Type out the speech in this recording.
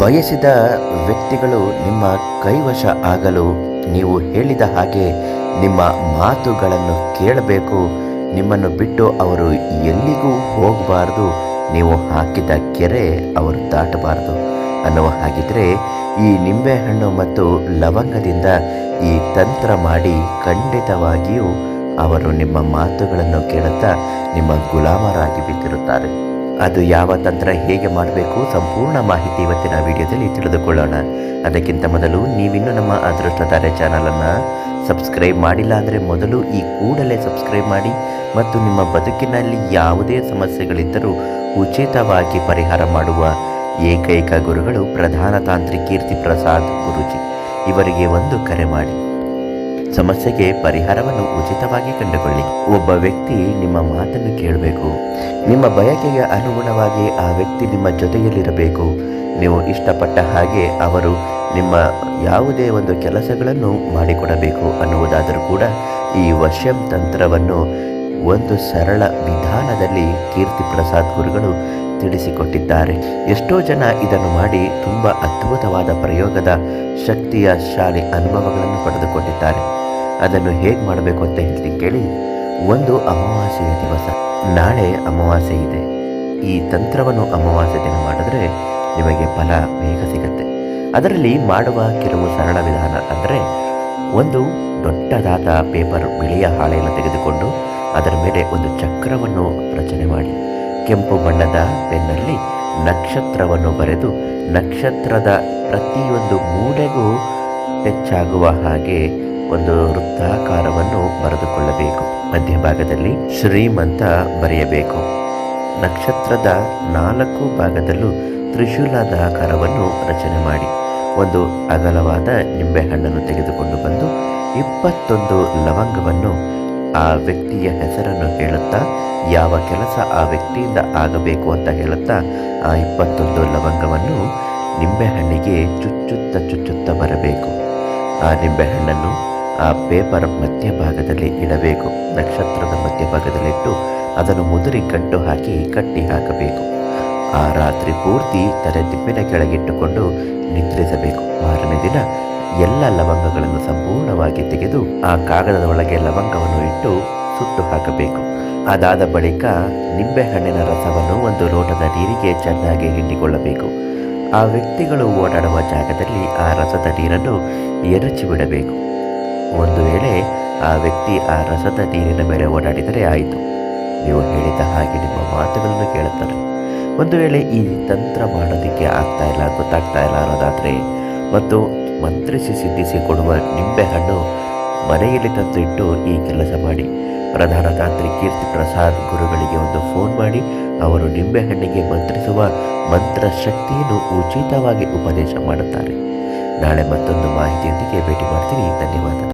ಬಯಸಿದ ವ್ಯಕ್ತಿಗಳು ನಿಮ್ಮ ಕೈವಶ ಆಗಲು ನೀವು ಹೇಳಿದ ಹಾಗೆ ನಿಮ್ಮ ಮಾತುಗಳನ್ನು ಕೇಳಬೇಕು. ನಿಮ್ಮನ್ನು ಬಿಟ್ಟು ಅವರು ಎಲ್ಲಿಗೂ ಹೋಗಬಾರ್ದು. ನೀವು ಹಾಕಿದ ಕೆರೆ ಅವರು ದಾಟಬಾರದು. ಅನ್ನುವ ಹಾಗಿದ್ರೆ ಈ ನಿಂಬೆಹಣ್ಣು ಮತ್ತು ಲವಂಗದಿಂದ ಈ ತಂತ್ರ ಮಾಡಿ ಖಂಡಿತವಾಗಿಯೂ ಅವರು ನಿಮ್ಮ ಮಾತುಗಳನ್ನು ಕೇಳುತ್ತಾ ನಿಮ್ಮ ಗುಲಾಮರಾಗಿ ಬಿದ್ದಿರುತ್ತಾರೆ. ಅದು ಯಾವ ತಂತ್ರ ಹೇಗೆ ಮಾಡಬೇಕು ಸಂಪೂರ್ಣ ಮಾಹಿತಿ ಇವತ್ತಿನ ವಿಡಿಯೋದಲ್ಲಿ ತಿಳಿದುಕೊಳ್ಳೋಣ. ಅದಕ್ಕಿಂತ ಮೊದಲು ನೀವಿನ್ನೂ ನಮ್ಮ ಅದೃಷ್ಟತಾರೆ ಚಾನಲನ್ನು ಸಬ್ಸ್ಕ್ರೈಬ್ ಮಾಡಿಲ್ಲ ಅಂದರೆ ಮೊದಲು ಈ ಕೂಡಲೇ ಸಬ್ಸ್ಕ್ರೈಬ್ ಮಾಡಿ ಮತ್ತು ನಿಮ್ಮ ಬದುಕಿನಲ್ಲಿ ಯಾವುದೇ ಸಮಸ್ಯೆಗಳಿದ್ದರೂ ಉಚಿತವಾಗಿ ಪರಿಹಾರ ಮಾಡುವ ಏಕೈಕ ಗುರುಗಳು ಪ್ರಧಾನ ತಾಂತ್ರಿಕ ಕೀರ್ತಿ ಪ್ರಸಾದ್ ಗುರುಜಿ. ಇವರಿಗೆ ಒಂದು ಕರೆ ಮಾಡಿ. ಸಮಸ್ಯೆಗೆ ಪರಿಹಾರವನ್ನು ಉಚಿತವಾಗಿ ಕಂಡುಕೊಳ್ಳಿ. ಒಬ್ಬ ವ್ಯಕ್ತಿ ನಿಮ್ಮ ಮಾತನ್ನು ಕೇಳಬೇಕು. ನಿಮ್ಮ ಬಯಕೆಗೆ ಅನುಗುಣವಾಗಿ ಆ ವ್ಯಕ್ತಿ ನಿಮ್ಮ ಜೊತೆಯಲ್ಲಿರಬೇಕು. ನೀವು ಇಷ್ಟಪಟ್ಟ ಹಾಗೆ ಅವರು ನಿಮ್ಮ ಯಾವುದೇ ಒಂದು ಕೆಲಸಗಳನ್ನು ಮಾಡಿಕೊಡಬೇಕು ಅನ್ನುವುದಾದರೂ ಕೂಡ ಈ ವಶ್ಯಂ ತಂತ್ರವನ್ನು ಒಂದು ಸರಳ ವಿಧಾನದಲ್ಲಿ ಕೀರ್ತಿ ಪ್ರಸಾದ್ ಗುರುಗಳು ತಿಳಿಸಿಕೊಟ್ಟಿದ್ದಾರೆ. ಎಷ್ಟೋ ಜನ ಇದನ್ನು ಮಾಡಿ ತುಂಬ ಅದ್ಭುತವಾದ ಪ್ರಯೋಗದ ಶಕ್ತಿಯ ಶಾಲೆ ಅನುಭವಗಳನ್ನು ಪಡೆದುಕೊಂಡಿದ್ದಾರೆ. ಅದನ್ನು ಹೇಗೆ ಮಾಡಬೇಕು ಅಂತ ಹೇಳಿ ಕೇಳಿ. ಒಂದು ಅಮಾವಾಸ್ಯೆಯ ದಿವಸ. ನಾಳೆ ಅಮಾವಾಸ್ಯೆ ಇದೆ. ಈ ತಂತ್ರವನ್ನು ಅಮಾವಾಸ್ಯೆ ದಿನ ಮಾಡಿದ್ರೆ ನಿಮಗೆ ಫಲ ಬೇಗ ಸಿಗುತ್ತೆ. ಅದರಲ್ಲಿ ಮಾಡುವ ಕೆಲವು ಸರಳ ವಿಧಾನ ಅಂದರೆ ಒಂದು ದೊಡ್ಡದಾದ ಪೇಪರ್ ಬಿಳಿಯ ಹಾಳೆಯನ್ನು ತೆಗೆದುಕೊಂಡು ಅದರ ಮೇಲೆ ಒಂದು ಚಕ್ರವನ್ನು ರಚನೆ ಮಾಡಿ. ಕೆಂಪು ಬಣ್ಣದ ಪೆನ್ನಲ್ಲಿ ನಕ್ಷತ್ರವನ್ನು ಬರೆದು ನಕ್ಷತ್ರದ ಪ್ರತಿಯೊಂದು ಮೂಲೆಗೂ ಹೆಚ್ಚಾಗುವ ಹಾಗೆ ಒಂದು ವೃತ್ತಾಕಾರವನ್ನು ಬರೆದುಕೊಳ್ಳಬೇಕು. ಮಧ್ಯಭಾಗದಲ್ಲಿ ಶ್ರೀಮಂತ ಬರೆಯಬೇಕು. ನಕ್ಷತ್ರದ ನಾಲ್ಕು ಭಾಗದಲ್ಲೂ ತ್ರಿಶೂಲದ ಆಕಾರವನ್ನು ರಚನೆ ಮಾಡಿ. ಒಂದು ಅಗಲವಾದ ನಿಂಬೆಹಣ್ಣನ್ನು ತೆಗೆದುಕೊಂಡು ಬಂದು ಇಪ್ಪತ್ತೊಂದು ಲವಂಗವನ್ನು ಆ ವ್ಯಕ್ತಿಯ ಹೆಸರನ್ನು ಹೇಳುತ್ತಾ, ಯಾವ ಕೆಲಸ ಆ ವ್ಯಕ್ತಿಯಿಂದ ಆಗಬೇಕು ಅಂತ ಹೇಳುತ್ತಾ, ಆ ಇಪ್ಪತ್ತೊಂದು ಲವಂಗವನ್ನು ನಿಂಬೆಹಣ್ಣಿಗೆ ಚುಚ್ಚುತ್ತ ಚುಚ್ಚುತ್ತ ಬರಬೇಕು. ಆ ನಿಂಬೆಹಣ್ಣನ್ನು ಆ ಪೇಪರ್ ಮಧ್ಯಭಾಗದಲ್ಲಿ ಇಡಬೇಕು. ನಕ್ಷತ್ರದ ಮಧ್ಯಭಾಗದಲ್ಲಿಟ್ಟು ಅದನ್ನು ಮುದುರಿ ಕಟ್ಟು ಹಾಕಿ ಕಟ್ಟಿ ಹಾಕಬೇಕು. ಆ ರಾತ್ರಿ ಪೂರ್ತಿ ತಲೆ ದಿಪ್ಪಿನ ಕೆಳಗಿಟ್ಟುಕೊಂಡು ನಿದ್ರಿಸಬೇಕು. ಮಾರನೇ ದಿನ ಎಲ್ಲ ಲವಂಗಗಳನ್ನು ಸಂಪೂರ್ಣವಾಗಿ ತೆಗೆದು ಆ ಕಾಗದದ ಒಳಗೆ ಲವಂಗವನ್ನು ಇಟ್ಟು ಸುಟ್ಟು ಹಾಕಬೇಕು. ಅದಾದ ಬಳಿಕ ನಿಂಬೆಹಣ್ಣಿನ ರಸವನ್ನು ಒಂದು ಲೋಟದ ನೀರಿಗೆ ಚೆನ್ನಾಗಿ ಹಿಂಡಿಕೊಳ್ಳಬೇಕು. ಆ ವ್ಯಕ್ತಿಗಳು ಓಡಾಡುವ ಜಾಗದಲ್ಲಿ ಆ ರಸದ ನೀರನ್ನು ಎರಚಿ ಬಿಡಬೇಕು. ಒಂದು ವೇಳೆ ಆ ವ್ಯಕ್ತಿ ಆ ರಸದ ನೀರಿನ ಮೇಲೆ ಓಡಾಡಿದರೆ ಆಯಿತು. ನೀವು ಹೇಳಿದ ಹಾಗೆ ನಿಮ್ಮ ಮಾತುಗಳನ್ನು ಕೇಳುತ್ತಾರೆ. ಒಂದು ವೇಳೆ ಈ ತಂತ್ರ ಮಾಡೋದಕ್ಕೆ ಆಗ್ತಾ ಇಲ್ಲ, ಗೊತ್ತಾಗ್ತಾ ಇಲ್ಲ ಅನ್ನೋದಾದರೆ, ಮತ್ತು ಮಂತ್ರಿಸಿ ಸಿದ್ಧಿಸಿ ಕೊಡುವ ನಿಂಬೆಹಣ್ಣು ಮನೆಯಲ್ಲಿ ತಂದು ಇಟ್ಟು ಈ ಕೆಲಸ ಮಾಡಿ, ಪ್ರಧಾನ ತಾಂತ್ರಿ ಕೀರ್ತಿ ಪ್ರಸಾದ್ ಗುರುಗಳಿಗೆ ಒಂದು ಫೋನ್ ಮಾಡಿ, ಅವರು ನಿಂಬೆಹಣ್ಣಿಗೆ ಮಂತ್ರಿಸುವ ಮಂತ್ರ ಶಕ್ತಿಯನ್ನು ಉಚಿತವಾಗಿ ಉಪದೇಶ ಮಾಡುತ್ತಾರೆ. ನಾಳೆ ಮತ್ತೊಂದು ಮಾಹಿತಿಯೊಂದಿಗೆ ಭೇಟಿ ಮಾಡ್ತೀನಿ. ಧನ್ಯವಾದ